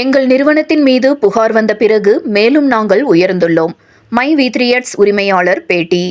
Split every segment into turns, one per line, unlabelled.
எங்கள் நிறுவனத்தின் மீது புகார் வந்த பிறகு மேலும் நாங்கள் உயர்ந்துள்ளோம். மை வீத்ரியட்ஸ் உரிமையாளர் பேட்டி.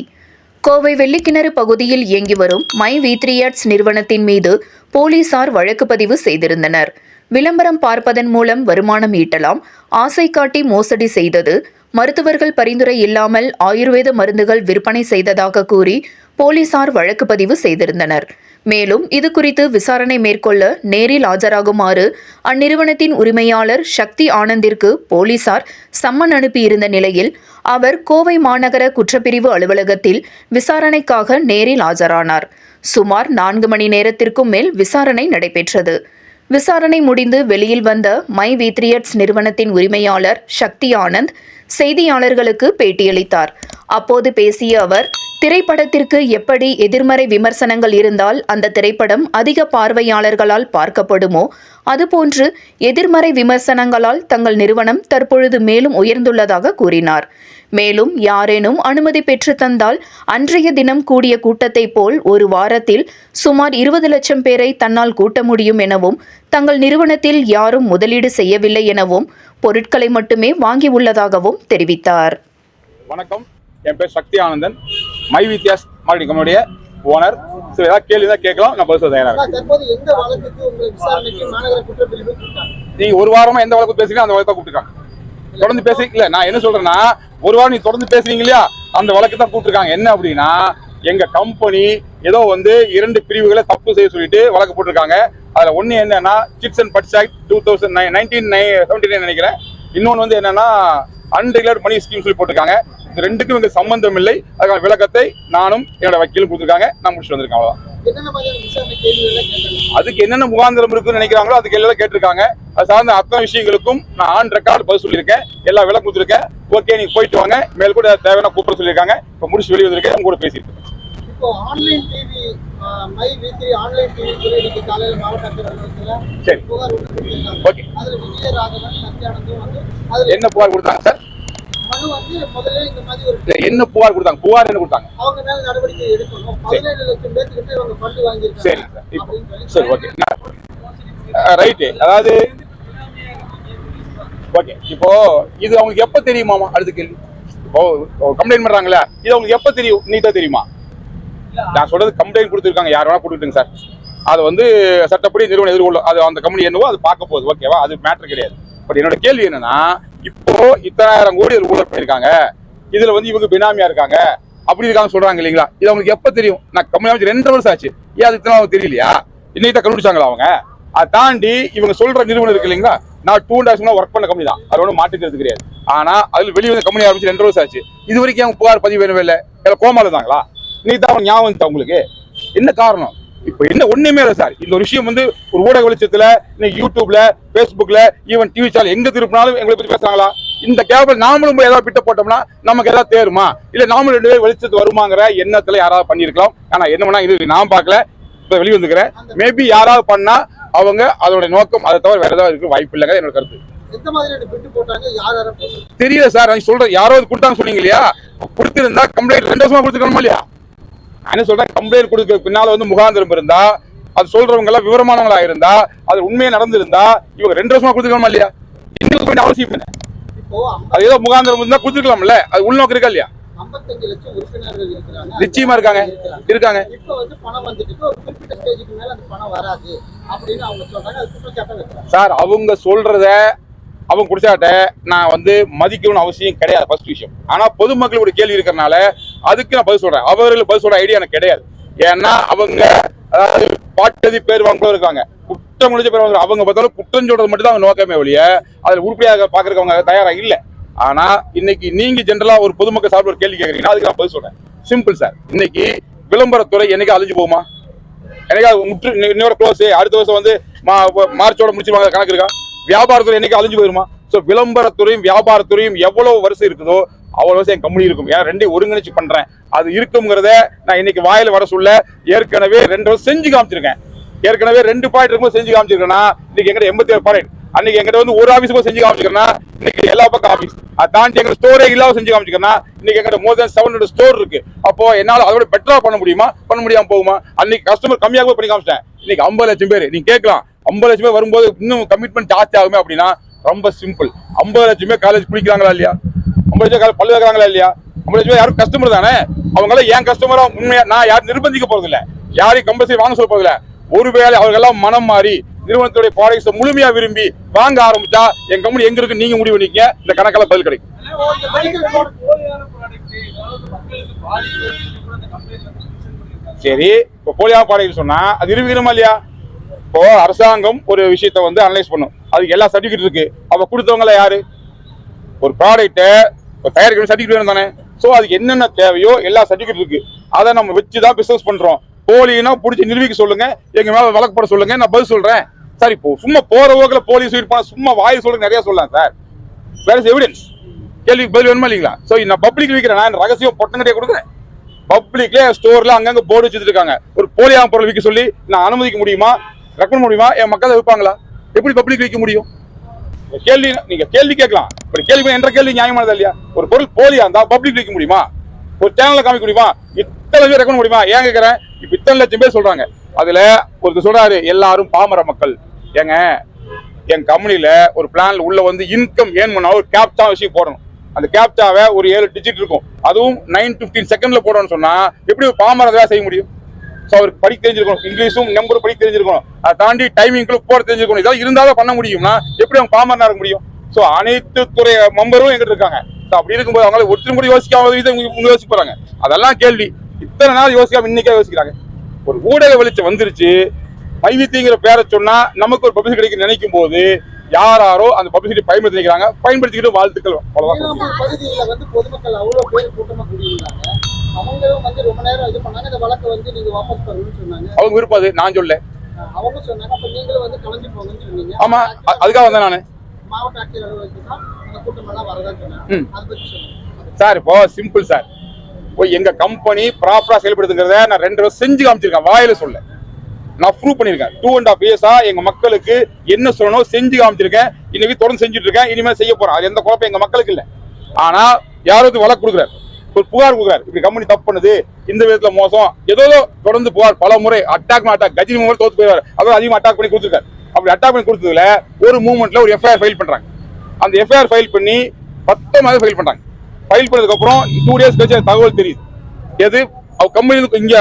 கோவை வெள்ளிக்கிணறு பகுதியில் இயங்கி வரும் மை வீத்ரியட்ஸ் நிறுவனத்தின் மீது போலீசார் வழக்கு பதிவு செய்திருந்தனர். விளம்பரம் பார்ப்பதன் மூலம் வருமானம் ஈட்டலாம் ஆசை காட்டி மோசடி செய்தது மருத்துவர்கள் பரிந்துரை இல்லாமல் ஆயுர்வேத மருந்துகள் விற்பனை செய்ததாக கூறி போலீசார் வழக்கு பதிவு செய்திருந்தனர். மேலும் இது குறித்து விசாரணை மேற்கொள்ள நேரில் ஆஜராகுமாறு அந்நிறுவனத்தின் உரிமையாளர் சக்தி ஆனந்திற்கு போலீசார் சம்மன் அனுப்பியிருந்த நிலையில் அவர் கோவை மாநகர குற்றப்பிரிவு அலுவலகத்தில் விசாரணைக்காக நேரில் ஆஜரானார். சுமார் நான்கு மணி நேரத்திற்கும் மேல் விசாரணை நடைபெற்றது. விசாரணை முடிந்து வெளியில் வந்த மை வீத்ரியட்ஸ் நிறுவனத்தின் உரிமையாளர் சக்தி ஆனந்த் செய்தியாளர்களுக்கு பேட்டியளித்தார். அப்போது பேசிய அவர் திரைப்படத்திற்கு எப்படி எதிர்மறை விமர்சனங்கள் இருந்தால் அந்த திரைப்படம் அதிக பார்வையாளர்களால் பார்க்கப்படுமோ அதுபோன்று எதிர்மறை விமர்சனங்களால் தங்கள் நிறுவனம் தற்பொழுது மேலும் உயர்ந்துள்ளதாக கூறினார். மேலும் யாரேனும் அனுமதி பெற்று தந்தால் அன்றைய தினம் கூடிய கூட்டத்தைப் போல் ஒரு வாரத்தில் சுமார் இருபது லட்சம் பேரை தன்னால் கூட்ட முடியும் எனவும் தங்கள் நிறுவனத்தில் யாரும் முதலீடு செய்யவில்லை எனவும் பொருட்களை மட்டுமே வாங்கியுள்ளதாகவும் தெரிவித்தார்.
வணக்கம். என் பேர் சக்தி ஆனந்தன். மை வித்யாஸ் மார்க்கெட்டிங் கம்பெனியுடைய ஓனர் ஸோ ஏதாவது கேள்வி தான் கேட்கலாம். நான் பதில் சொல்ல தயாராக ஒரு வாரமா எந்த வழக்கு பேசுறீங்க அந்த வழக்கை கூப்பிட்டுருக்காங்க. தொடர்ந்து பேசி இல்ல நான் என்ன சொல்றேன்னா ஒரு வாரம் நீ தொடர்ந்து பேசுறீங்க இல்லையா? அந்த வழக்கு தான் கூப்பிட்டுருக்காங்க. என்ன அப்படின்னா எங்க கம்பெனி ஏதோ வந்து இரண்டு பிரிவுகளை தப்பு செய்ய சொல்லிட்டு வழக்கு போட்டிருக்காங்க. அதுல ஒண்ணு என்னன்னா chits and funds act two thousand nine nineteen seventy nine நினைக்கிறேன். இன்னொன்று வந்து என்னன்னா அன்ரெகுலர் மணி ஸ்கீம் சொல்லி போட்டிருக்காங்க. இது ரெண்டுக்கும் எங்களுக்கு சம்பந்தம் இல்லை. அதுக்கான விளக்கத்தை நானும் என்னோட வக்கீலும் கொடுத்துருக்காங்க. நான் முடிச்சுட்டு வந்திருக்கேன்
கேட்டாங்க
அதுக்கு என்னென்ன முகாந்திரம் இருக்குன்னு நினைக்கிறாங்களோ அதுக்கு எல்லாம் கேட்டிருக்காங்க. அது சார்ந்த அத்தனை விஷயங்களுக்கும் நான் ஆன் ரெக்கார்டு பதில் சொல்லியிருக்கேன். எல்லா விளக்கம் கொடுத்துருக்கேன். ஓகே நீங்க போயிட்டு வாங்க. மேல் கூட தேவையான கூப்பிட சொல்லியிருக்காங்க. இப்போ முடிச்சு வெளியே வந்திருக்கேன். உங்க கூட பேசியிருக்கேன்.
இப்போ online TV my V three online TV சொல்லி இன்னைக்கு காலையில மாவட்ட ஆட்சியர் அலுவலகத்துல
சரி.
புகார்
ஓகே.
அதுல விஜயராகவன் சத்யானந்தும் வந்து அதுல
என்ன புகார் கொடுத்தாங்க சார்?
மனு வந்து முதல்ல இந்த மாதிரி ஒரு
என்ன புகார் கொடுத்தாங்க? புகார் என்ன கொடுத்தாங்க?
அவங்க மேல நடவடிக்கை எடுக்கணும். பதினேழு லட்சம் பேர்த்துக்கிட்ட இவங்க ஃபண்டு
சரி
வாங்கியிருக்காங்க.
சார் சரி. ஓகே. ரைட்டு. அதாவது ஓகே. இப்போ இது அவங்களுக்கு எப்ப தெரியுமாமா? அடுத்த கேள்வி. இப்போ கம்ப்ளைண்ட் பண்றாங்களே இது அவங்களுக்கு எப்ப தெரியும்? இன்னைக்கு தான் தெரியுமா? நான் சொல்றது கம்ப்ளைண்ட் கொடுத்துருக்காங்க. யார் வேணா கொடுத்துட்டுங்க சார். அது வந்து சட்டப்படி நிறுவனம் எதிர்கொள்ளும் அது அந்த கம்பெனி என்னவோ அது பார்க்க போகுது. ஓகேவா அது மேட்டர் கிடையாது. பட் என்னோட கேள்வி என்னன்னா இப்போ இத்தனாயிரம் கோடி இதுல ஊழல் பண்ணிருக்காங்க இதுல வந்து இவங்க பினாமியா இருக்காங்க. அப்படி இருக்காங்க சொல்றாங்க இல்லைங்களா? இது அவங்களுக்கு எப்ப தெரியும்? நான் கம்பெனி அமைச்சு ரெண்டு வருஷம் ஆச்சு. ஏன் அது இத்தனை தெரியலையா? இன்னைக்கு தான் கண்டுபிடிச்சாங்களா அவங்க? அதை தாண்டி இவங்க சொல்ற நிறுவனம் இருக்கு இல்லைங்களா? நான் டூ அண்ட் ஹாஃப் ஒர்க் பண்ண கம்பெனி தான். அது ஒன்றும் மாற்றிக்கிறது கிடையாது. ஆனா அதுல வெளியே வந்து கம்பெனி ஆரம்பிச்சு ரெண்டு வருஷம் ஆச்சு. இது வரைக்கும் அவங்க புகார் பதிவு வேணும் இல்லை? இல்லை கோமால இருந்தாங்களா இன்னைக்கு தான் ஞாபகம் வந்துச்சு உங்களுக்கு? என்ன காரணம்? இப்போ என்ன ஒண்ணுமே இல்லை சார் இந்த ஒரு விஷயம் வந்து ஒரு ஊடக வெளிச்சத்துல இன்னைக்கு யூடியூப்ல ஃபேஸ்புக்ல ஈவன் டிவி சேனல் எங்க திருப்பினாலும் எங்களை பத்தி பேசுறாங்களா? இந்த கேபிள் நாமளும் போய் ஏதாவது பிட்ட போட்டோம்னா நமக்கு ஏதாவது தேருமா? இல்ல நாமளும் ரெண்டு பேரும் வெளிச்சத்து வருமாங்கிற எண்ணத்துல யாராவது பண்ணிருக்கலாம் ஆனா என்ன பண்ணா இது நான் பார்க்கல. இப்ப வெளியே வந்துக்கிறேன். மேபி யாராவது பண்ணா அவங்க அதோட நோக்கம் அதை தவிர வேற ஏதாவது இருக்கு வாய்ப்பு இல்லைங்க என்னோட கருத்து.
யார்
தெரியல சார் நான் சொல்றேன். யாராவது கொடுத்தாங்க சொன்னீங்க இல்லையா? கொடுத்திருந்தா கம்ப்ளைண்ட் ரெண்டு வருஷமா கொடுத்துருக்கணுமா இல்லையா? நான் சொல்றேன்? கம்ப்ளைண்ட் கொடுக்க பின்னால வந்து முகாந்திரம் இருந்தா அது சொல்றவங்க எல்லாம் விவரமானவங்களா இருந்தா அது உண்மையா நடந்திருந்தா இவங்க ரெண்டு வருஷமா கொடுத்துருக்கணுமா இல்லையா? இன்னும் வேண்டிய அவசியம் என்ன? அது ஏதோ முகாந்திரம் இருந்தா கொடுத்துருக்கலாம்ல? அது உள்நோக்கம் இருக்கா இல்லையா? நிச்சயமா இருக்காங்க. இருக்காங்க. சார் அவங்க சொல்றத அவங்க குடிச்சாட்ட நான் வந்து மதிக்கணும்னு அவசியம் கிடையாது ஃபர்ஸ்ட் விஷயம். ஆனா பொதுமக்களோட கேள்வி இருக்கறனால அதுக்கு நான் பதில் சொல்றேன். அவர்கள் பதில் சொல்ற ஐடியா எனக்கு கிடையாது. ஏன்னா அவங்க அதாவது பாட்டதி பேர் வாங்க இருக்காங்க. குற்றம் முடிஞ்ச பேர் வாங்க அவங்க பார்த்தாலும் குற்றம் சொல்றது மட்டும் தான் அவங்க நோக்கமே ஒழிய அதில் உருப்படியாக பாக்குறதுக்கு அவங்க தயாரா இல்லை. ஆனா இன்னைக்கு நீங்க ஜென்ரலா ஒரு பொதுமக்கள் சார்பில் ஒரு கேள்வி கேட்கறீங்கன்னா அதுக்கு நான் பதில் சொல்றேன். சிம்பிள் சார் இன்னைக்கு விளம்பரத்துறை என்னைக்கு அழிஞ்சு போகுமா? எனக்கு முற்று இன்னொரு க்ளோஸ் அடுத்த வருஷம் வந்து மா- மார்ச்சோட முடிச்சிருவாங்க கணக்கு இருக்கா? வியாபாரத்துறை என்னைக்கு அழிஞ்சு போயிருமா? ஸோ விளம்பரத்துறையும் வியாபாரத்துறையும் எவ்வளவு வருஷம் இருக்குதோ அவ்வளோ வருஷம் என் கம்பெனி இருக்கும். ஏன் ரெண்டையும் ஒருங்கிணைச்சு பண்றேன். அது இருக்குங்கிறத நான் இன்னைக்கு வாயில வர சொல்ல ஏற்கனவே ரெண்டு வருஷம் செஞ்சு காமிச்சிருக்கேன். ஏற்கனவே ரெண்டு பாயிண்ட் இருக்கும்போது செஞ்சு காமிச்சிருக்கேன்னா இன்னைக்கு எங்கிட்ட எண்பத்தி ஏழு பாயிண்ட். அன்னைக்கு எங்கிட்ட வந்து ஒரு ஆபீஸ் போய் செஞ்சு காமிச்சிருக்கேன்னா இன்னைக்கு எல்லா பக்கம் ஆஃபீஸ் அதை தாண்டி எங்க ஸ்டோரே இல்லாம செஞ்சு காமிச்சிருக்கேன்னா இன்னைக்கு எங்கிட்ட more than seven hundred store இருக்கு. அப்போ என்னால் அதோட பெட்டரா பண்ண முடியுமா? பண்ண முடியாம போகுமா? அன்னைக்கு கஸ்டமர் கம்மியாக பண்ணி காமிச்சிட்டேன். இன்னைக்கு ஐம்பது லட்சம் பேர். நீங்க கேட்கலாம். ஐம்பது லட்சம் பேர் வரும்போது இன்னும் கமிட்மெண்ட் ஜாஸ்தி ஆகுமே அப்படின்னா ரொம்ப சிம்பிள் ஐம்பது லட்சமே காலேஜ் பிடிக்கிறாங்களா இல்லையா? ஐம்பது லட்சம் பல்லு வைக்கிறாங்களா இல்லையா? ஐம்பது லட்சம் யாரும் கஸ்டமர் தானே? அவங்கள ஏன் கஸ்டமரா உண்மையா நான் யாரும் நிர்பந்திக்க போறதில்ல. யாரையும் கம்பல்சரி வாங்க சொல்ல போறதில்ல. ஒருவேளை அவர்களெல்லாம் மனம் மாறி நிறுவனத்துடைய ப்ராடக்ட்ஸை முழுமையா விரும்பி வாங்க ஆரம்பிச்சா என் கம்பெனி எங்க இருக்கு? நீங்க முடிவு பண்ணிக்க இந்த கணக்கெல்லாம் பதில் கிடைக்கும். சரி இப்போ போலியான ப்ராடக்ட் சொன்னா அது நிரூபிக்கணுமா இல்லையா? இப்போ அரசாங்கம் ஒரு விஷயத்த வந்து அனலைஸ் பண்ணும். அதுக்கு எல்லா சர்டிஃபிகேட் இருக்கு. அவ கொடுத்தவங்கள யாரு? ஒரு ப்ராடக்ட்டை தயாரிக்கணும் சர்டிஃபிகேட் வேணும் தானே? ஸோ அதுக்கு என்னென்ன தேவையோ எல்லா சர்டிஃபிகேட் இருக்கு. அதை நம்ம வச்சு தான் பிசினஸ் பண்றோம். போலினா பிடிச்சி நிரூபிக்க சொல்லுங்க. எங்க மேல வழக்கு போட சொல்லுங்க. நான் பதில் சொல்றேன். சார் இப்போ சும்மா போற போக்கில் போலீஸ் இருப்பான் சும்மா வாய் சொல்லுங்க நிறைய சொல்லலாம் சார் வேற எவிடன்ஸ் கேள்விக்கு பதில் வேணுமா இல்லைங்களா? ஸோ நான் பப்ளிக் விற்கிறேன் நான் ரகசியம் பொட்டங்கடையே கொடுக்குறேன். பப்ளிக்ல ஸ்டோர்ல அங்கங்க போர்டு வச்சுட்டு இருக்காங்க ஒரு போலியான பொருள் விற்க சொல்லி நான் அனுமதிக்க முடியுமா? ரெக்கமெண்ட் முடியுமா? என் மக்கள் விற்பாங்களா? எப்படி பப்ளிக் விற்க முடியும்? கேள்வி நீங்க கேள்வி கேட்கலாம். ஒரு கேள்வி என்ற கேள்வி நியாயமானது இல்லையா? ஒரு பொருள் போலியா இருந்தா பப்ளிக் விற்க முடியுமா? ஒரு சேனல்ல காமிக்க முடியுமா? இத்தனை பேர் ரெக்கமெண்ட் முடியுமா? ஏன் கேட்கறேன்? இப்ப இத்தனை லட்சம் பேர் சொல்றாங்க. அதுல ஒருத்தர் சொல்றாரு எல்லாரும் பாமர மக்கள். ஏங்க என் கம்பெனில ஒரு பிளான்ல உள்ள வந்து இன்கம் ஏன் பண்ணா ஒரு கேப்சா விஷயம் போடணும். அந்த கேப்டாவை ஒரு ஏழு டிஜிட் இருக்கும். அதுவும் நைன் பிப்டீன் செகண்ட்ல போடணும்னு சொன்னா எப்படி ஒரு பாமர செய்ய முடியும்? ஸோ அவருக்கு படிக்க தெரிஞ்சிருக்கணும். இங்கிலீஷும் நம்பரும் படிக்க தெரிஞ்சிருக்கணும். அதை தாண்டி டைமிங்க்குள்ள போட தெரிஞ்சிருக்கணும். இதெல்லாம் இருந்தாலும் பண்ண முடியும்னா எப்படி அவங்க பாமரனா இருக்க முடியும்? ஸோ அனைத்து துறை மெம்பரும் எங்கிட்ட இருக்காங்க. ஸோ அப்படி இருக்கும்போது அவங்கள ஒருத்தர் முறை யோசிக்காம இதை இவங்க யோசிக்க போறாங்க. அதெல்லாம் கேள்வி. இத்தனை நாள் யோசிக்காம இன்னைக்கே யோசிக்கிறாங்க. ஒரு ஊடக வெளிச்சம் வந்துருச்சு. மைவித்திங்கிற பேரை சொன்னா நமக்கு ஒரு பப்ளிசிட்டி கிடைக்கும் நினைக்கும் போது யாராரோ அந்த பப்ளிசிட்டி பயன்படுத்தி நினைக்கிறாங்க பயன்படுத்திக்கிட்டு வாழ்த்துக்கள். அவ்வளவுதான்.
அவங்களும் வந்து ரொம்ப நேரம் இது பண்ணாங்க. இந்த வழக்கை வந்து நீங்க வாபஸ் பெறணும்னு சொன்னாங்க.
அவங்க விருப்பம் அது நான் சொல்ல
அவங்க சொன்னாங்க. அப்ப நீங்களும் வந்து கலந்து போங்கன்னு சொன்னீங்க.
ஆமா அதுக்காக வந்தேன் நானு.
மாவட்ட ஆட்சியர் அலுவலகத்துக்கு அந்த கூட்டம் எல்லாம் வரதான் சொன்னாங்க.
ம்.
அதை பத்தி சொல்லுங்க.
சார் இப்போ சிம்பிள் சார். இப்போ எங்க கம்பெனி ப்ராப்பரா செயல்படுத்துங்கிறத நான் ரெண்டு வருஷம் செஞ்சு காமிச்சிருக்கேன். வாயில சொல்ல நான் ப்ரூவ் பண்ணிருக்கேன் டூ அண்ட் ஆஃப் இயர்ஸா எங்க மக்களுக்கு என்ன சொல்லணும் செஞ்சு காமிச்சிருக்கேன். இன்னைக்கு தொடர்ந்து செஞ்சுட்டு இருக்கேன். இனிமேல் செய்ய போறேன். அது எந்த குழப்பம் எங்க மக்களுக்கு இல்ல. ஆனா யாராவது வழக்கு கொடுக்குறாரு? ஒரு புகார் கொடுக்குறாரு. இப்படி கம்பெனி தப்பு பண்ணுது இந்த விதத்துல மோசம். ஏதோ தொடர்ந்து புகார் பல முறை அட்டாக் அட்டாக் கஜினி மூலம் தோத்து போயிடுவார். அதாவது அதிகமாக அட்டாக் பண்ணி கொடுத்துருக்காரு. அப்படி அட்டாக் பண்ணி கொடுத்ததுல ஒரு மூவ்மெண்ட்ல ஒரு எஃப்ஐஆர் ஃபைல் பண்றாங்க. அந்த எஃப்ஐஆர் ஃபைல் பண்ணி பத்தொன்பது ஃபைல் பண்றாங்க. ஃபைல் பண்ணதுக்கு அப்புறம் டூ டேஸ் கழிச்சு தகவல் தெரியுது. எது? அவ கம்பெனி இங்க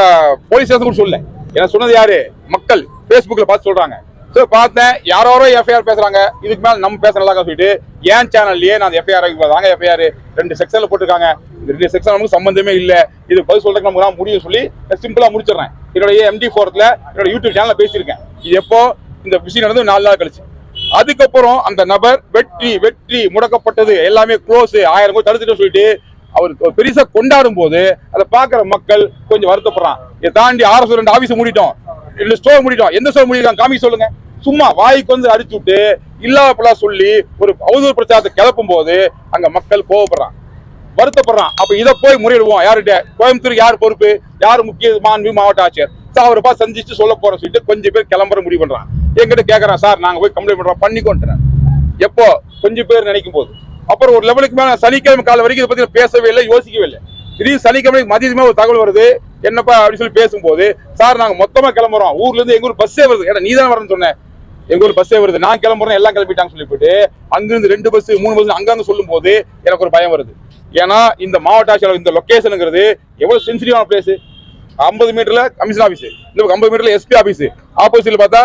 போலீஸ் ஸ்டேஷன் கூட சொல்லல. என்ன சொன்னது யாரு? மக்கள். Facebookல பார்த்து சொல்றாங்க. ஸோ பார்த்தேன். யாரோ எஃப்ஐஆர் பேசுறாங்க. இதுக்கு மேல நம்ம பேசுறதாக சொல்லிட்டு ஏன் சேனல்லையே நான் எஃப்ஐஆர் தாங்க எஃப்ஐஆர் ரெண்டு செக்ஷன்ல போட்டிருக்காங்க. இந்த ரெண்டு செக்ஷன் நமக்கு சம்பந்தமே இல்லை. இது பதில் சொல்றதுக்கு நமக்கு தான் முடியும் சொல்லி சிம்பிளா முடிச்சிடுறேன். என்னுடைய எம்டி ஃபோரத்துல என்னோட யூடியூப் சேனலில் பேசியிருக்கேன். இது எப்போ? இந்த விஷயம் நடந்து நாலு நாள் கழிச்சு. அதுக்கப்புறம் அந்த நபர் வெற்றி வெற்றி முடக்கப்பட்டது. எல்லாமே க்ளோஸ் ஆயிரம் கோடி தடுத்துட்டு சொல்லிட்டு அவர் பெருசாக பெருசா கொண்டாடும் போது அதை பாக்குற மக்கள் கொஞ்சம் வருத்தப்படுறான். இதை தாண்டி ஆர்எஸ் ரெண்டு ஆபீஸ் மூடிட்டோம். ரெண்டு ஸ்டோர் மூடிட்டோம். எந்த ஸ்டோர் மூடிருக்காங்க காமிக்க சொல்லுங்க. சும்மா வாய்க்கு வந்து அடிச்சு விட்டு இல்லாப்பலா சொல்லி ஒரு அவதூறு பிரச்சாரத்தை கிளப்பும் போது அங்க மக்கள் கோவப்படுறான் வருத்தப்படுறான். அப்ப இதை போய் முறையிடுவோம். யாருகிட்ட? கோயம்புத்தூர் யார் பொறுப்பு? யார் முக்கிய மாண்பு மாவட்ட ஆட்சியர்? சார் அவரை பார்த்து சந்திச்சு சொல்ல போறோம் சொல்லிட்டு கொஞ்சம் பேர் கிளம்புற முடிவு பண்றான். எங்கிட்ட கேட்கறான் சார் நாங்க போய் கம்ப்ளைண்ட் பண்றோம். பண்ணிக்கோன்றேன் எப்போ? கொஞ்சம் பேர் நினைக்கும் போது. அப்புறம் ஒரு லெவலுக்கு மேல சனிக்கிழமை கால வரைக்கும் இதை பத்தி பேசவே இல்லை யோசிக்கவே இல்லை. திடீர் சனிக்கிழமை மதியமே ஒரு தகவல் வருது. என்னப்பா அப்படின்னு சொல்லி பேசும்போது சார் நாங்க மொத்தமா கிளம்புறோம். ஊர்ல இருந்து எங்க ஊர் பஸ்ஸே வருது. ஏன்னா நீ தான் வரணும்னு சொன்னேன் எங்க ஒரு பஸ்ஸே வருது. நான் கிளம்புறேன் எல்லாம் கிளம்பிட்டாங்கன்னு சொல்லி போயிட்டு அங்கிருந்து ரெண்டு பஸ் மூணு பஸ் அங்கங்க சொல்லும் போது எனக்கு ஒரு பயம் வருது. ஏன்னா இந்த மாவட்ட ஆட்சியாளர் இந்த லொக்கேஷனுங்கிறது எவ்வளவு சென்சிட்டிவான பிளேஸ் ஐம்பது மீட்டர்ல கமிஷன் ஆபீஸ் இந்த ஐம்பது மீட்டர்ல எஸ்பி ஆபீஸ் ஆப்போசிட்ல பார்த்தா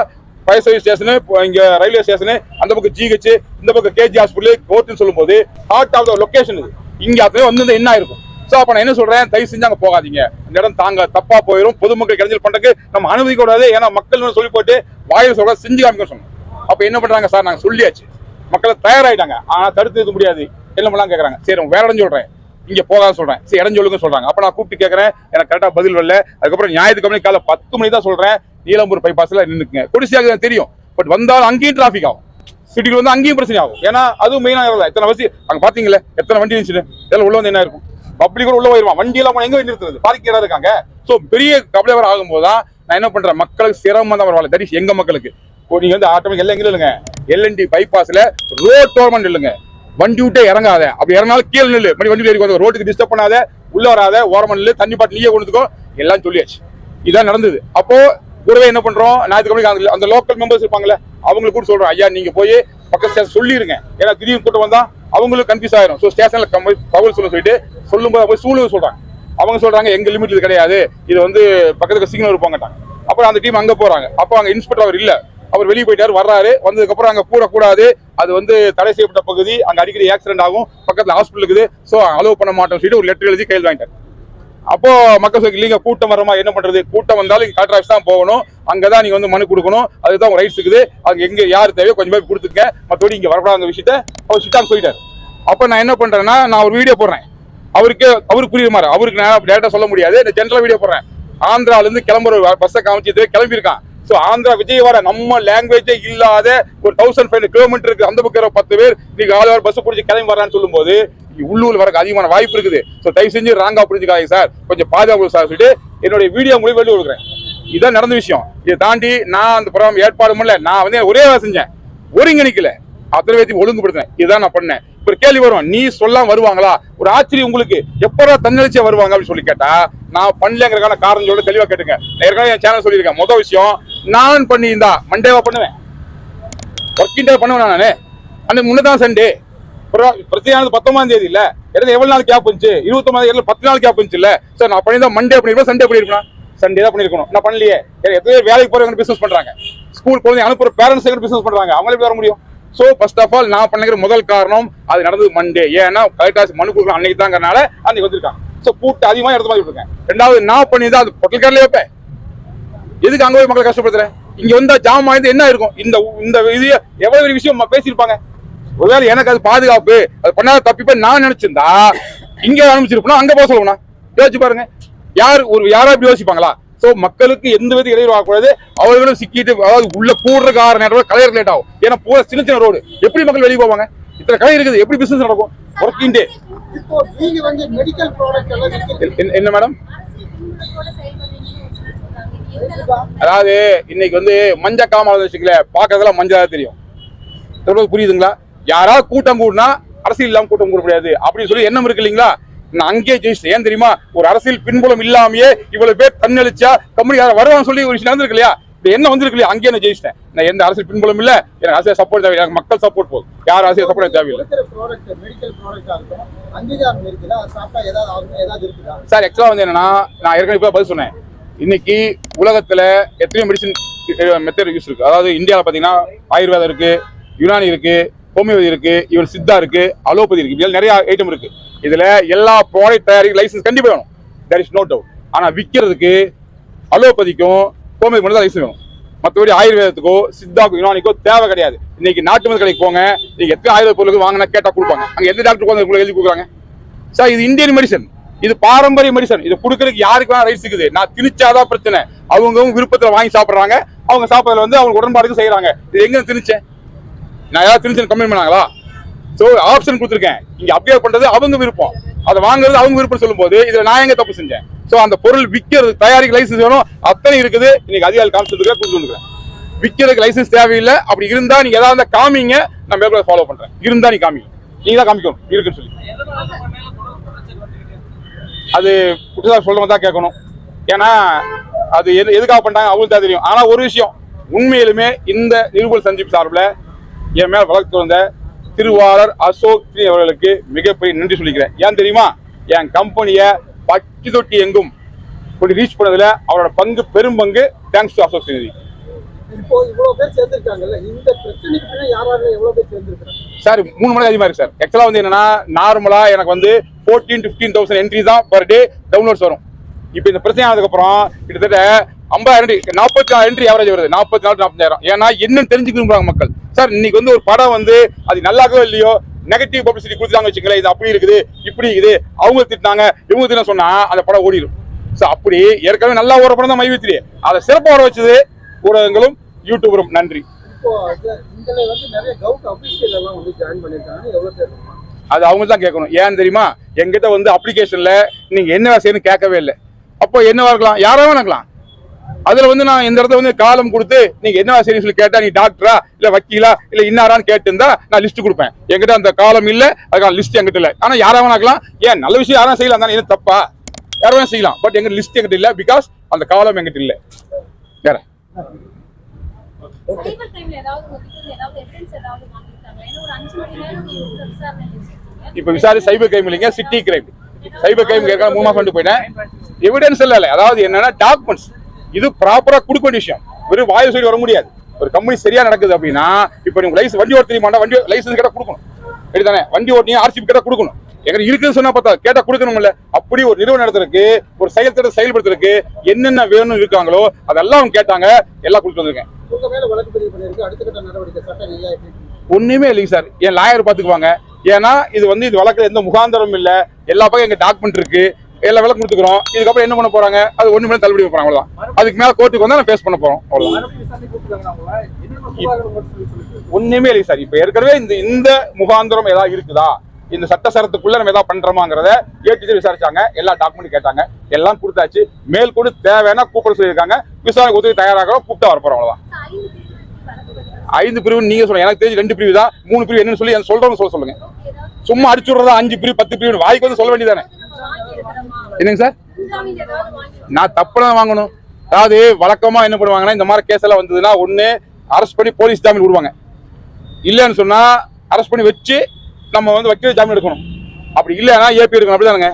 ஃபயர் சர்வீஸ் ஸ்டேஷன் இங்க ரயில்வே ஸ்டேஷன் அந்த பக்கம் ஜிஹெச் இந்த பக்கம் கேஜி ஹாஸ்பிட்டல் கோர்ட்னு சொல்லும்போது ஹார்ட் ஆஃப் த லொகேஷன் இது இங்க அப்பவே வந்து என்ன ஆயிருக்கும்? நான் என்ன சொல்றேன்? தயவு செஞ்சு அங்க போகாதீங்க. இந்த இடம் தாங்க தப்பா போயிடும் பொதுமக்கள் கிடைஞ்சல் பண்றதுக்கு நம்ம அனுமதிக்க கூடாது ஏன்னா மக்கள் சொல்லி போட்டு வாயில் சொல்ற செஞ்சு காமிக்க சொன்னோம். அப்ப என்ன பண்றாங்க சார்? நாங்க சொல்லியாச்சு. மக்கள் தயாராயிட்டாங்க. ஆனா தடுத்து நிறுத்த முடியாது. என்ன பண்ணலாம் கேக்குறாங்க. சரி வேற இடம் சொல்றேன். இங்க போகாத சொல்றேன். சரி இடம் சொல்லுங்க சொல்றாங்க. அப்ப நான் கூப்பிட்டு கேக்குறேன். எனக்கு கரெக்டா பதில் வரல. அதுக்கப்புறம் ஞாயிற்றுக்கிழமை காலை பத்து மணி தான் சொல்றேன். நீலம்பூர் பைபாஸ்ல நின்னுக்குங்க. குடிசியாக தெரியும். பட் வந்தாலும் அங்கேயும் டிராஃபிக் ஆகும். சிட்டிக்கு வந்து அங்கேயும் பிரச்சனை ஆகும். ஏன்னா அதுவும் மெயினா எத்தனை வசி அங்க பார்த்தீங்களே எத்தனை வண்டி இருந்துச்சு இதெல்லாம் உள்ள வந்து என்ன இருக்கும் பப்ளிக் உள்ள போயிருவான். வண்டி எல்லாம் எங்க நிறுத்துறது? பாதிக்கிறதா இருக்காங்க. சோ பெரிய கபலவர் ஆகும்போது தான் நான் என்ன பண்றேன்? மக்களுக்கு சிரமம் தான் பரவாயில்ல தட் இஸ் எங்க மக்களுக்கு. நீங்க வந்து ஆட்டோமேட்டிக் எல்லாம் எங்க இல்லைங்க. எல்என்டி பைபாஸ்ல ரோட் டோர்மெண்ட் இல்லைங்க. வண்டி விட்டே இறங்காத. அப்படி இறங்கினாலும் கீழே நில்லு. மணி வண்டி ஏறி ரோட்டுக்கு டிஸ்டர்ப் பண்ணாத. உள்ள வராத. ஓரமா நில்லு. தண்ணி பாட்டு நீயே கொண்டுக்கோ எல்லாம் சொல்லியாச்சு. இதான் நடந்தது. அப்போ கூடவே என்ன பண்றோம்? ஞாயிற்றுக்கிழமை அந்த- அந்த லோக்கல் மெம்பர்ஸ் இருப்பாங்கல்ல அவங்களுக்கு கூட சொல்றோம் ஐயா நீங்க போய் பக்கத்து ஸ்டேஷன் சொல்லிருங்க. ஏன்னா திடீர்னு கூட்டம் வந்தா அவங்களும் கன்ஃபியூஸ் ஆயிரும். ஸோ ஸ்டேஷன்ல தகவல் சொல்ல சொல்லிட்டு சொல்லும்போது போய் சூழ்நிலை சொல்றாங்க. அவங்க சொல்றாங்க எங்க லிமிட் இது கிடையாது. இது வந்து பக்கத்துக்கு சிக்னல் இருப்பாங்கட்டாங்க அப்புறம் அந்த டீம் அங்க போறாங்க. அப்போ அங்க இன்ஸ்பெக்டர் அவர் இல்ல. அவர் வெளியே போயிட்டார் வர்றாரு. வந்ததுக்கப்புறம் அங்கே கூடக்கூடாது. அது வந்து தடை செய்யப்பட்ட பகுதி. அங்கே அடிக்கடி ஆக்சிடென்ட் ஆகும். பக்கத்தில் ஹாஸ்பிட்டல் இருக்குது. ஸோ அலோவ் பண்ண மாட்டோம்னு சொல்லிட்டு ஒரு லெட்டர் எழுதி கையில் வாங்கிட்டார். அப்போ மக்கள் சக்தி இல்லைங்க கூட்டம் வரமா என்ன பண்றது? கூட்டம் வந்தாலும் இங்க கலெக்டர் ஆஃபீஸ் தான் போகணும். அங்கதான் நீங்க வந்து மனு கொடுக்கணும். அதுதான் உங்க ரைட்ஸ் இருக்குது. அங்க எங்க யார் தேவையோ கொஞ்சம் பேர் கொடுத்துக்க மற்றபடி இங்க வரக்கூடாத விஷயத்த அவர் சிட்டாங்க சொல்லிட்டாரு. அப்ப நான் என்ன பண்றேன்னா நான் ஒரு வீடியோ போடுறேன். அவருக்கு அவருக்கு புரியுற மாதிரி. அவருக்கு நான் டேரக்டா சொல்ல முடியாது. இந்த ஜென்ரல் வீடியோ போடுறேன். ஆந்திரால இருந்து கிளம்புற பஸ்ஸை காமிச்சு கிளம்பியிருக்கான். ஸோ ஆந்திரா விஜயவாட நம்ம லாங்குவேஜே இல்லாத ஒரு தௌசண்ட் ஃபைவ் கிலோமீட்டருக்கு அந்த பக்கம் பத்து பேர் நீங்க ஆள் பஸ் பிடிச்சி கிளம்பி வரான்னு சொல்லும்போது உள்ளூர் வரக்கு அதிகமான வாய்ப்பு இருக்குது. ஸோ தயவு செஞ்சு ராங்கா புரிஞ்சுக்காங்க சார் கொஞ்சம் பாதுகாப்பு சார் சொல்லிட்டு என்னுடைய வீடியோ மூலியம் வெளியே கொடுக்குறேன். இதான் நடந்த விஷயம். இதை தாண்டி நான் அந்த ப்ரோக்ராம் ஏற்பாடு பண்ணல. நான் வந்து ஒரே வேலை செஞ்சேன். ஒருங்கிணைக்கல. அத்தனை பேர்த்தையும் ஒழுங்குபடுத்தினேன். இதுதான் நான் பண்ணேன். இப்போ கேள்வி வரும். நீ சொல்லாம வருவாங்களா? ஒரு ஆச்சரியம் உங்களுக்கு. எப்படா தன்னெழுச்சியா வருவாங்க அப்படின்னு சொல்லி கேட்டா நான் பண்ணலங்கிறக்கான காரணம் சொல்ல தெளிவா கேட்டுங்க. நான் ஏற்கனவே என் சேனல் சொல்லியிருக்கேன். முதல் விஷயம் நான் பண்ணியிருந்தா மண்டேவா பண்ணுவேன். ஒர்க்கிங் டே பண்ணுவேன் நானு அந்த முன்னதான் சண்டே பிரச்சனையானது பத்தொன்பதாம் தேதி இல்ல. இடையில எவ்வளவு நாள் கேப் இருந்துச்சு? இருபத்தொன்பது இடையில பத்து நாள் கேப் இருந்துச்சு இல்ல. சார் நான் பண்ணியிருந்தா மண்டே பண்ணிருப்பேன் சண்டே பண்ணிருப்பேன் சண்டே தான் பண்ணிருக்கணும். நான் பண்ணலையே. எத்தனை பேர் வேலைக்கு போறவங்க பிசினஸ் பண்றாங்க? ஸ்கூல் குழந்தை அனுப்புற பேரண்ட்ஸ் பிசினஸ் பண்றாங்க? அவங்களே எப்படி வர முடியும். சோ ஃபர்ஸ்ட் ஆஃப் ஆல் நான் பண்ணிக்கிற முதல் காரணம் அது நடந்தது மண்டே ஏன்னா கலெக்டர் மனு கொடுக்கணும் அன்னைக்கு தாங்கிறனால அன்னைக்கு வந்திருக்காங்க சோ கூட்டு அதிகமா எடுத்து மாதிரி இருக்கேன் ரெண்டாவது நான் பண்ணி தான் அது பொட்டல்காரிலே வைப்பேன். எதுக்கு அங்க போய் மக்களை கஷ்டப்படுத்துறேன் இங்க வந்தா ஜாம் ஆயிருந்து என்ன இருக்கும் இந்த இந்த இது எவ்வளவு பெரிய விஷயம் பேசியிருப்பாங்க. ஒருவேளை எனக்கு அது பாதுகாப்பு அது பண்ணாத தப்பிப்ப நான் நினைச்சிருந்தா இங்க ஆரம்பிச்சிருப்போம் அங்க போக சொல்லணும் யோசிச்சு பாருங்க. யார் ஒரு யாரா இப்படி யோசிப்பாங்களா? சோ மக்களுக்கு எந்த வித இடையூறு ஆகக்கூடாது. அவர்களும் சிக்கிட்டு அதாவது உள்ள கூடுற கார நேரம் கலையர் லேட் ஆகும். ஏன்னா பூரா சின்ன சின்ன ரோடு எப்படி மக்கள் வெளியே போவாங்க? இத்தனை கடை இருக்குது. எப்படி பிசினஸ் நடக்கும்? ஒர்க்கிங் டே என்ன மேடம் அதாவது இன்னைக்கு வந்து மஞ்ச காமால வச்சுக்கல பாக்கிறதெல்லாம் மஞ்சளா தெரியும். புரியுதுங்களா? யாராவது கூட்டம் கூடினா அரசியல் இல்லாம கூட்டம் கூட முடியாது. அப்படின்னு சொல்லி எண்ணம் இருக்கு இல்லைங்களா? நான் அங்கேயே ஜெயிச்சிட்டேன். ஏன் தெரியுமா? ஒரு அரசியல் பின்புலம் இல்லாமயே இவ்வளவு பேர் தன்னெழுச்சா கம்பெனி யாரும் வருவான்னு சொல்லி ஒரு விஷயம் நடந்திருக்கு இல்லையா? இந்த என்ன வந்திருக்கு இல்லையா? அங்கேயே நான் ஜெயிச்சிட்டேன். நான் எந்த அரசியல் பின்புலம் இல்ல. எனக்கு அரசியல் சப்போர்ட் தேவை எனக்கு மக்கள் சப்போர்ட் போதும். யார் அரசியல் சப்போர்ட் தேவையில்லை. சார் ஆக்சுவலா வந்து என்னன்னா நான் ஏற்கனவே பதில் சொன்னேன். இன்னைக்கு உலகத்துல எத்தனையோ மெடிசின் மெத்தட் யூஸ் இருக்கு. அதாவது இந்தியாவில் பாத்தீங்கன்னா ஆயுர்வேதம் இருக்கு யுனானி இருக்கு ஹோமியோபதி இருக்கு இவன் சித்தா இருக்கு அலோபதி இருக்கு இதில் நிறைய ஐட்டம் இருக்கு. இதுல எல்லா ப்ராடக்ட் தயாரிக்க லைசன்ஸ் கண்டிப்பாக வேணும். தேர் இஸ் நோ டவுட் ஆனால் விற்கிறதுக்கு அலோபதிக்கும் ஹோமியோபதி மட்டும் தான் லைசன்ஸ் வேணும். மற்றபடி ஆயுர்வேதத்துக்கோ சித்தாக்கோ யுனானிக்கோ தேவை கிடையாது. இன்னைக்கு நாட்டு மருந்து கடைக்கு போங்க நீங்க எத்தனை ஆயுர்வேத பொருளுக்கு வாங்கினா கேட்டா கொடுப்பாங்க. அங்கே எந்த டாக்டர் உட்காந்து உங்களுக்கு எழுதி கொடுக்குறாங்க? சார் இது இந்தியன் மெடிசன் இது பாரம்பரிய மெடிசன் இது கொடுக்கறதுக்கு யாருக்கு வேணா ரைட்ஸ் இருக்குது. நான் திணிச்சாதான் பிரச்சனை. அவங்க விருப்பத்தில் வாங்கி சாப்பிட்றாங்க. அவங்க சாப்பிட்றதுல வந்து அவங்க உடன்பாடுக்கு செய்யறாங்க இது எங்க திணிச்சேன்? நான் ஏதாவது திணிச்சு கம்ப்ளைண்ட் பண்ணாங்களா? ஸோ ஆப்ஷன் கொடுத்துருக்கேன். இங்கே அப்டேட் பண்றது அவங்க விருப்பம். அதை வாங்குறது அவங்க விருப்பம் சொல்லும்போது இதில் நான் எங்கே தப்பு செஞ்சேன்? ஸோ அந்த பொருள் விற்கிறது தயாரிக்க லைசன்ஸ் வேணும். அத்தனை இருக்குது. இன்னைக்கு அதிகாரி காமிச்சதுக்காக கொடுத்து வந்துருக்கேன் விற்கிறதுக்கு லைசன்ஸ் தேவையில்லை. அப்படி இருந்தால் நீங்க ஏதாவது காமிங்க. நான் மேற்கொள்ள ஃபாலோ பண்ணுறேன் இருந்தால் நீ காமிங்க நீங்கள் தான் காமிக்கணும். இருக்குன்னு சொல்லி. அது குற்றச்சாட்டு சொல்கிறவங்க தான் கேட்கணும். ஏன்னா அது எது எதுக்காக பண்ணிட்டாங்க? அவங்களுக்கு தான் தெரியும். ஆனால் ஒரு விஷயம். உண்மையிலுமே இந்த நிருபல் சந்தீப் சார்பில் என் மேல் வழக்கு வந்த திருவாளர் அசோக் ஸ்ரீ அவர்களுக்கு மிகப்பெரிய நன்றி சொல்லிக்கிறேன். ஏன் தெரியுமா? என் கம்பெனியை பட்டி தொட்டி எங்கும் கொண்டு ரீச் பண்ணதுல அவரோட பங்கு பெரும் பங்கு தேங்க்ஸ் டு அசோக் ஸ்ரீநிதி.
இப்போ இவ்வளவு பேர் சேர்ந்திருக்காங்கல்ல இந்த பிரச்சனைக்கு பின்னாடி யார் யாரெல்லாம் எவ்வளவு பேர் சேர்ந்திருக்காங்க
சார் மூணு மணி அதிகமாக இருக்கு சார். ஆக்சுவலாக வந்து என்னன்னா நார்மலா எனக்கு வந்து ஃபோர்டீன் ஃபிஃப்டீன் தௌசண்ட் என்ட்ரி தான் பர் டே டவுன்லோட்ஸ் வரும். இப்போ இந்த பிரச்சனை ஆனதுக்கப்புறம் கிட்டத்தட்ட ஐம்பதாயிரம் நாற்பத்தி நாலு என்ட்ரி ஆவரேஜ் வருது. நாற்பத்தி நாலு நாற்பதாயிரம் ஏன்னா என்னன்னு தெரிஞ்சுக்க விரும்புறாங்க மக்கள். சார் இன்னைக்கு வந்து ஒரு படம் வந்து அது நல்லாக்கோ இல்லையோ நெகட்டிவ் பப்ளிசிட்டி கொடுத்தாங்க வச்சுங்களேன் இது அப்படி இருக்குது இப்படி இருக்குது அவங்க திட்டினாங்க இவங்க திட்ட சொன்னா அந்த படம் ஓடிடும் ஸோ அப்படி ஏற்கனவே நல்லா ஓட படம் தான் மைவித்திரி அதை சிறப்பாக ஓட வச்சது ஊடகங்களும் யூடியூபரும் நன்றி? அது அவங்க தான் கேட்கணும். ஏன் தெரியுமா? எங்கிட்ட வந்து அப்ளிகேஷன்ல நீங்க என்ன செய்யணும் கேட்கவே இல்லை. அப்போ என்னவா இருக்கலாம்? யாரா வேணா இருக்கலாம் அதுல வந்து நான் இந்த இடத்துல வந்து காலம் கொடுத்து நீங்க என்ன செய்யணும் சொல்லி கேட்டா நீ டாக்டரா இல்ல வக்கீலா இல்ல இன்னாரான்னு கேட்டிருந்தா நான் லிஸ்ட் கொடுப்பேன். என்கிட்ட அந்த காலம் இல்ல அதுக்கான லிஸ்ட் என்கிட்ட இல்ல. ஆனா யாரா வேணா இருக்கலாம். ஏன் நல்ல விஷயம் யாரா செய்யலாம் தானே என்ன தப்பா? யாரும் செய்யலாம். பட் எங்க லிஸ்ட் என்கிட்ட இல்ல பிகாஸ் அந்த காலம் என்கிட்ட இல்ல. வேற? இப்ப விசாரி சைபர் கிரைம் இல்லைங்க சிட்டி கிரைம் சைபர் கிரைம் மூணு மாசம் கொண்டு போயிட்டேன். எவிடன்ஸ் இல்ல அதாவது என்னன்னா டாக்குமெண்ட்ஸ் இது ப்ராப்பரா கொடுக்க வேண்டிய விஷயம். வெறும் வாயு சொல்லி வர முடியாது. ஒரு கம்பெனி சரியா நடக்குது அப்படின்னா இப்ப நீங்க லைசன்ஸ் வண்டி ஓட்ட தெரியுமாண்டா வண்டி லைசன்ஸ் கேட்டா கொடுக்கணும். சரிதானே? வண்டி ஓட்டிங்க ஆர்சி கேட்டா கொடுக்கணும். எங்க இருக்குன்னு சொன்னா பார்த்தா கேட்டா கொடுக்கணும்ல. அப்படி ஒரு நிறுவனம் நடத்துறதுக்கு ஒரு செயல்திட்ட செயல்படுத்துறதுக்கு என்னென்ன வேணும்னு இருக்காங்களோ அதெல்லாம் அவங்க கேட்டாங்க. எல்லாம் கொடுத்து வந்திருக்கேன்? ஒண்ணுமே இல்லைங்க சார். என் லாயர் பாத்துக்குவாங்க. ஏன்னா இது வந்து இது வழக்குல எந்த முகாந்தரமும் இல்ல. எல்லா பக்கம் எங்க டாக்குமெண்ட் இருக்கு. எல்லா விளக்கம் கொடுத்துக்கிறோம். இதுக்கப்புறம் என்ன பண்ண போறாங்க? அது ஒண்ணு மேல தள்ளுபடி போறாங்க அவ்வளவுதான். அதுக்கு மேல கோர்ட்டுக்கு வந்தா நான் ஃபேஸ் பண்ண போறோம். அவ்வளவுதான். ஒண்ணுமே இல்லை சார். இப்ப ஏற்கனவே இந்த இந்த முகாந்திரம் ஏதாவது இருக்குதா? இந்த சட்ட சரத்துக்குள்ள நம்ம ஏதாவது பண்றோமாங்கிறத ஏடிசி விசாரிச்சாங்க. எல்லா டாக்குமெண்ட் கேட்டாங்க. எல்லாம் கொடுத்தாச்சு. மேல் கூட தேவைன்னா கூப்பிட சொல்லியிருக்காங்க. விசாரணை உதவி தயாராகிறோம். கூப்பிட்டா வர போறோம் அவ்வளவுதான். ஐந்து பிரிவு நீங்க சொல்லுங்க. எனக்கு தெரிஞ்சு ரெண்டு பிரிவு தான். மூணு பிரிவு என்னன்னு சொல்லி சொல்றவங்க சொல்ல சொல்லுங்க. சும்மா அடிச்சு விடுறதா? அஞ்சு பிரிவு பத்து பிரிவு வாய்க்கு வந்து சொல்ல வேண்டியதானே என்னங்க சார்? நான் தப்புலாம் வாங்கணும். அதாவது வழக்கமா என்ன பண்ணுவாங்கன்னா இந்த மாதிரி கேஸ் எல்லாம் வந்ததுன்னா ஒண்ணு அரெஸ்ட் பண்ணி போலீஸ் ஜாமீன் விடுவாங்க. இல்லைன்னு சொன்னா அரெஸ்ட் பண்ணி வச்சு நம்ம வந்து வக்கீல் ஜாமீன் எடுக்கணும். அப்படி இல்லைன்னா ஏபி எடுக்கணும். அப்படிதானுங்க.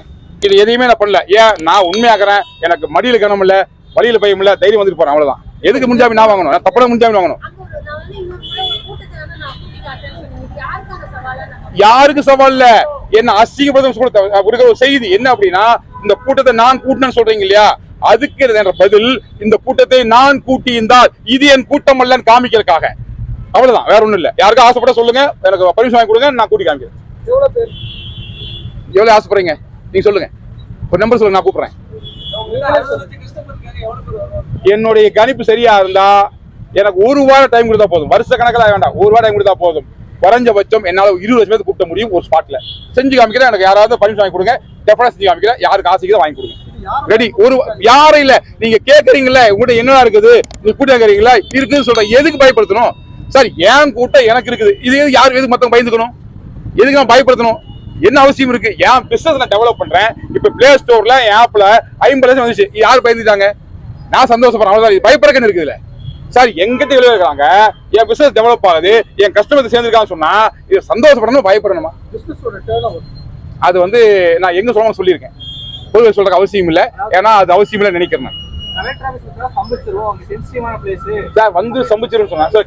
இது எதையுமே நான் பண்ணல. ஏன்? நான் உண்மையாக்குறேன் எனக்கு மடியில் கணம் இல்ல வழியில பயம் இல்ல தைரியம் வந்துட்டு போறேன். அவ்வளவுதான். எதுக்கு முன்ஜாமீன் நான் வாங்கணும்? நான் தப்பட முன்ஜாமீன் வாங்கணும். யாருக்கு சவால் இல்ல? என்ன அசிங்கப்படுத்த சொல்ல ஒரு செய்தி. என்ன அப்படின்னா இந்த கூட்டத்தை நான் கூட்டினேன்னு சொல்றீங்க இல்லையா? அதுக்கு என்ற பதில் இந்த கூட்டத்தை நான் கூட்டி இருந்தால் இது என் கூட்டம் அல்லன்னு காமிக்கிறதுக்காக. அவ்வளவுதான் வேற ஒண்ணும் இல்ல. யாருக்கும் ஆசைப்பட சொல்லுங்க. எனக்கு பர்மிஷன் வாங்கி கொடுங்க நான் கூட்டி காமிக்கிறேன்.
எவ்வளவு
ஆசைப்படுறீங்க? நீங்க சொல்லுங்க. ஒரு நம்பர் சொல்லுங்க நான் கூப்பிடுறேன்? என்னுடைய கணிப்பு சரியா இருந்தா எனக்கு ஒரு வாரம் டைம் கொடுத்தா போதும். வருஷ கணக்கில் வேண்டாம். ஒரு வாரம் டைம் கொடுத்தா போதும். குறைஞ்சபட்சம் என்னால இருபது லட்சம் பேருக்கு கூப்பிட முடியும் ஒரு ஸ்பாட்ல செஞ்சு காமிக்கிறேன் எனக்கு யாராவது பர்மிஷன் வாங்கி கொடுங்க. டெஃபனா செஞ்சு காமிக்கிறேன். யாருக்கு ஆசைக்கு வாங்கி கொடுங்க. ரெடி ஒரு யாரும் இல்ல. நீங்க கேக்குறீங்கல்ல உங்ககிட்ட என்னடா இருக்குது? நீ கூட்டம் கேக்குறீங்களா இருக்குன்னு சொல்றேன். எதுக்கு பயப்படுத்தணும்? சார் என் கூட்டம் எனக்கு இருக்குது? இது எதுக்கு யார் எதுக்கு மத்தவங்க பயந்துக்கணும்? எதுக்கு நான் பயப்படுத்தணும்? என்ன அவசியம் இருக்கு? என் பிசினஸ் நான் டெவலப் பண்றேன். இப்ப பிளே ஸ்டோர்ல என் ஆப்ல ஐம்பது லட்சம் வந்துச்சு. யார் பயந்துட்டாங்க? நான் சந்தோஷப்படுறேன். அவ்வளவுதான். இது பயப்படுறதுன்னு இருக்குதுல்ல சார் எங்கிட்ட வெளியே இருக்காங்க. என் பிசினஸ் டெவலப் ஆகுது. என் கஸ்டமர் சேர்ந்துருக்கான்னு சொன்னா இது சந்தோஷப்படணும் பயப்படணுமா? அது வந்து நான் எங்க சொல்லணும்னு சொல்லியிருக்கேன். பொதுவாக சொல்றதுக்கு அவசியம் இல்லை. ஏன்னா அது அவசியம் இல்லை நினைக்கிறேன் சார் வந்து சம்பிச்சிருன்னு சொன்னா சார்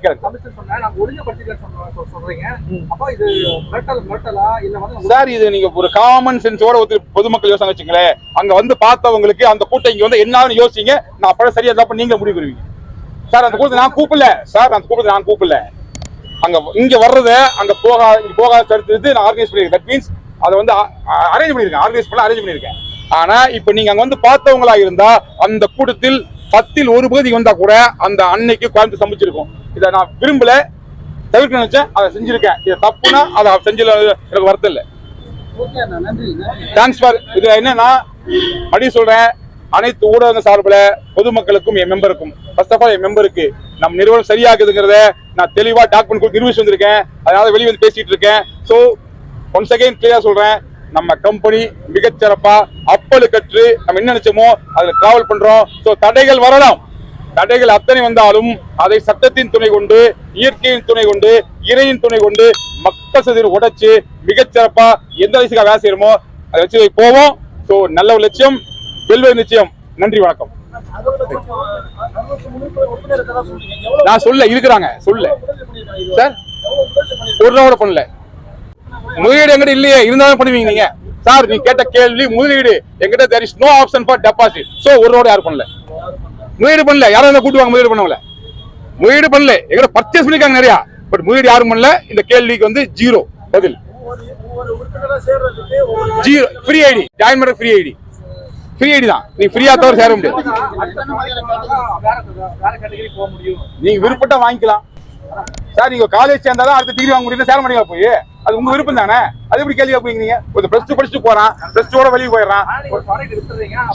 இது
சார் நீங்க ஒரு காமன் சென்ஸோட ஒரு பொதுமக்கள் யோசனை வச்சுங்களேன். அங்க வந்து பார்த்தவங்களுக்கு அந்த கூட்டம் இங்க வந்து என்னன்னு யோசிங்க. நான் அப்பறம் சரியா தப்பு நீங்க முடிவு பண்ணுவீங்க. சார் அந்த கூட்டத்தை நான் கூப்பிடல. சார் அந்த கூட்டத்தை நான் கூப்பிடல. அங்க இங்க வர்றத அங்க போகா இங்க போகாத தடுத்து நான் ஆர்கனைஸ் பண்ணிருக்கேன் தட் மீன்ஸ் அதை வந்து அரேஞ்ச் பண்ணிருக்கேன் ஆர்கனைஸ் பண்ண அரேஞ்ச் பண்ணிருக்கேன் ஆனா இப்ப நீங்க அங்க வந்து பார்த்தவங்களா இருந்தா அந்த கூட்டத்தில் பத்தில் ஒரு பகுதி வந்தா கூட அந்த அன்னைக்கு கோயம்புத்தூர் சமைச்சிருக்கும் இதை நான் விரும்பல. தவிர்க்க நினைச்சேன். அதை செஞ்சிருக்கேன். இது தப்புனா அதை செஞ்சல எனக்கு வருத்தம் இல்லை. தேங்க்ஸ் ஃபார் இது என்னன்னா மறுபடியும் சொல்றேன். அனைத்து ஊடகங்கள் சார்பில் பொதுமக்களுக்கும் என் மெம்பருக்கும் ஃபர்ஸ்ட் ஆஃப் ஆல் என் மெம்பருக்கு நம் நிறுவனம் சரியாகுதுங்கிறத நான் தெளிவாக டாக்குமெண்ட் கொடுத்து நிரூபிச்சு வந்திருக்கேன். அதனால வெளியே வந்து பேசிட்டு இருக்கேன். ஸோ ஒன்ஸ் அகைன் கிளியராக சொல்கிறேன் நம்ம கம்பெனி மிகச்சிறப்பாக அப்பலு கற்று நம்ம என்ன நினைச்சோமோ அதில் டிராவல் பண்ணுறோம் ஸோ தடைகள் வரலாம். தடைகள் அத்தனை வந்தாலும் அதை சட்டத்தின் துணை கொண்டு இயற்கையின் துணை கொண்டு இறையின் துணை கொண்டு மக்கள் சதிர் உடைச்சு மிகச்சிறப்பா எந்த வயசுக்காக வேலை செய்யணுமோ அதை வச்சு போவோம். ஸோ நல்ல ஒரு லட்சியம். வெல்வது நிச்சயம். நன்றி வணக்கம். நான் சொல்ல இருக்கிறாங்க சொல்ல? சார்? ஒரு ரூபா கூட பண்ணல. முதலீடு எங்கிட்ட இல்லையே இருந்தாலும் பண்ணுவீங்க நீங்க. சார் நீ கேட்ட கேள்வி முதலீடு. எங்கிட்ட there is no option for deposit so ஒரு ரூபா யாரும் பண்ணல. முதலீடு பண்ணல. யாரும் என்ன கூட்டுவாங்க முதலீடு பண்ணவங்கள முதலீடு பண்ணல. எங்கிட்ட பர்ச்சேஸ் பண்ணிருக்காங்க நிறைய. பட் முதலீடு யாரும் பண்ணல. இந்த கேள்விக்கு வந்து ஜீரோ பதில். ஜீரோ ஃப்ரீ ஐடி ஜாயின் பண்ண ஃப்ரீ ஐடி ஃப்ரீ ஐடி தான். நீ ஃப்ரீயா தவிர சேர முடியாது.
முடியும்
நீங்க விருப்பப்பட்டா வாங்கிக்கலாம். சார் நீங்க காலேஜ் சேர்ந்தாலும் அடுத்த டிகிரி வாங்க முடியும் சேர முடியாது போய். அது உங்க விருப்பம் தானே? அது எப்படி கேள்வி கேட்பீங்க நீங்க? கொஞ்சம் பிளஸ் டூ படிச்சுட்டு போறான். பிளஸ் டூட வெளியே போயிடுறான்.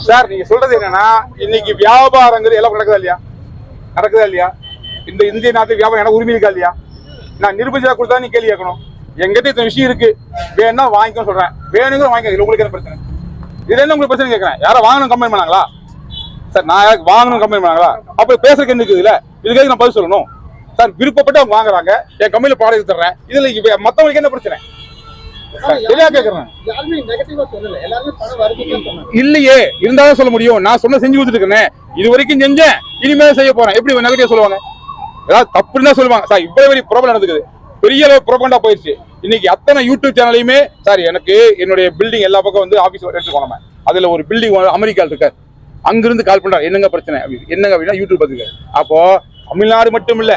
சார் நீங்க சொல்றது என்னன்னா இன்னைக்கு வியாபாரங்கிறது எல்லாம் நடக்குதா இல்லையா? நடக்குதா இல்லையா? இந்த இந்திய நாட்டு வியாபாரம் எனக்கு உரிமை இருக்கா இல்லையா? நான் நிரூபிச்சா கொடுத்தா நீ கேள்வி கேட்கணும். எங்கிட்ட இத்தனை விஷயம் இருக்கு. வேணும்னா வாங்கிக்கணும் சொல்றேன். வேணுங்கிற வாங்கிக்க உங்களுக்கு என்ன பிரச்சனை? இதுல என்ன உங்களுக்கு பிரச்சனை கேட்கறேன்? யாரை வாங்கணும் கம்பெனி பண்ணாங்களா? சார் நான் யாருக்கு வாங்கணும் கம்பெனி பண்ணாங்களா? அப்ப பேசுறதுக்கு என்ன இருக்குது இல்ல? இதுக்கு நான் பதில் சொல்லணும்? சார் விருப்பப்பட்டு அவங்க வாங்குறாங்க. என் கம்பெனில ப்ராடக்ட் தர்றேன் இதுல இவ- மத்தவங்களுக்கு என்ன பிரச்சனை?
யாருமே- யாருமே
இல்லையே. இருந்தாலும் சொல்ல முடியும். நான் சொன்ன செஞ்சு கொடுத்துட்டு இருக்கேன் இது வரைக்கும் செஞ்சேன். இனிமேல் செய்ய போறேன். எப்படி நெகட்டிவ் சொல்லுவாங்க? ஏதாவது தப்புன்னு தான் சொல்லுவாங்க. சார் இவ்வளவு பெரிய ப்ராப்ளம் நடந்துக்குது. பெரிய அளவு ப்ரோபண்டா போயிடுச்சு. இன்னைக்கு அத்தனை யூடியூப் சேனலையுமே சார் எனக்கு என்னுடைய பில்டிங் எல்லா பக்கம் வந்து ஆஃபீஸ் எடுத்துக்கோ நம்ம அதில் ஒரு பில்டிங் அமெரிக்காவில் இருக்கார் அங்கிருந்து கால் பண்ணுறார் என்னங்க பிரச்சனை? என்னங்க அப்படின்னா யூடியூப் பார்த்துக்க அப்போ தமிழ்நாடு மட்டும் இல்லை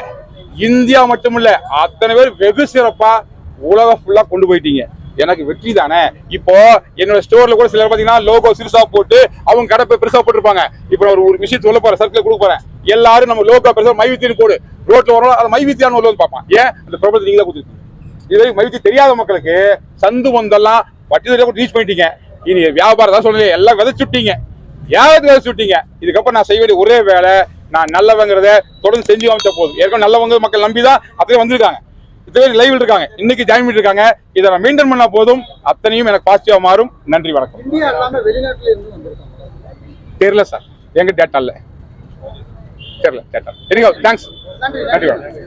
இந்தியா மட்டும் இல்லை அத்தனை பேர் வெகு சிறப்பாக உலகம் ஃபுல்லாக கொண்டு போயிட்டீங்க. எனக்கு வெற்றி தானே? இப்போ என்னோட ஸ்டோர்ல கூட சிலர் பாத்தீங்கன்னா லோகோ சிறுசா போட்டு அவங்க கடை பெருசா போட்டிருப்பாங்க. இப்போ ஒரு ஒரு விஷயம் சொல்ல போறேன் சர்க்கிள் கொடுக்க போறேன். எல்லாரும் நம்ம லோகோ பெருசா மைவித்தின்னு போடு. ரோட்ல வரோம் அதை மைவித்தியான்னு ஒரு பார்ப்பான். ஏன்? அந்த பிரபலத்தை நீங்களே கொடுத்துருக்கீங்க. இது மைவித்தி தெரியாத மக்களுக்கு சந்து வந்தெல்லாம் வட்டி தெரியாம ரீச் பண்ணிட்டீங்க. இனி வியாபாரம் தான் சொல்றீங்க எல்லாம் விதைச்சுட்டீங்க. ஏன் விதைச்சுட்டீங்க. இதுக்கப்புறம் நான் செய்ய வேண்டிய ஒரே வேலை நான் நல்லவங்கிறத தொடர்ந்து செஞ்சு காமிச்ச போதும். ஏற்கனவே நல்லவங்க மக்கள் நம்பி தான் அத்தனை வந்திருக்காங்க. இத்தனை லைவில் இருக்காங்க. இன்னைக்கு ஜாயின் பண்ணிருக்காங்க இதை நான் மெயின்டைன் பண்ணா போதும். அத்தனையும் எனக்கு பாசிட்டிவா மாறும். நன்றி வணக்கம். தெரியல சார். எங்க டேட்டா இல்ல. தெரியல டேட்டா சரிங்க தேங்க்ஸ்
நன்றி.
நன்றி வணக்கம்.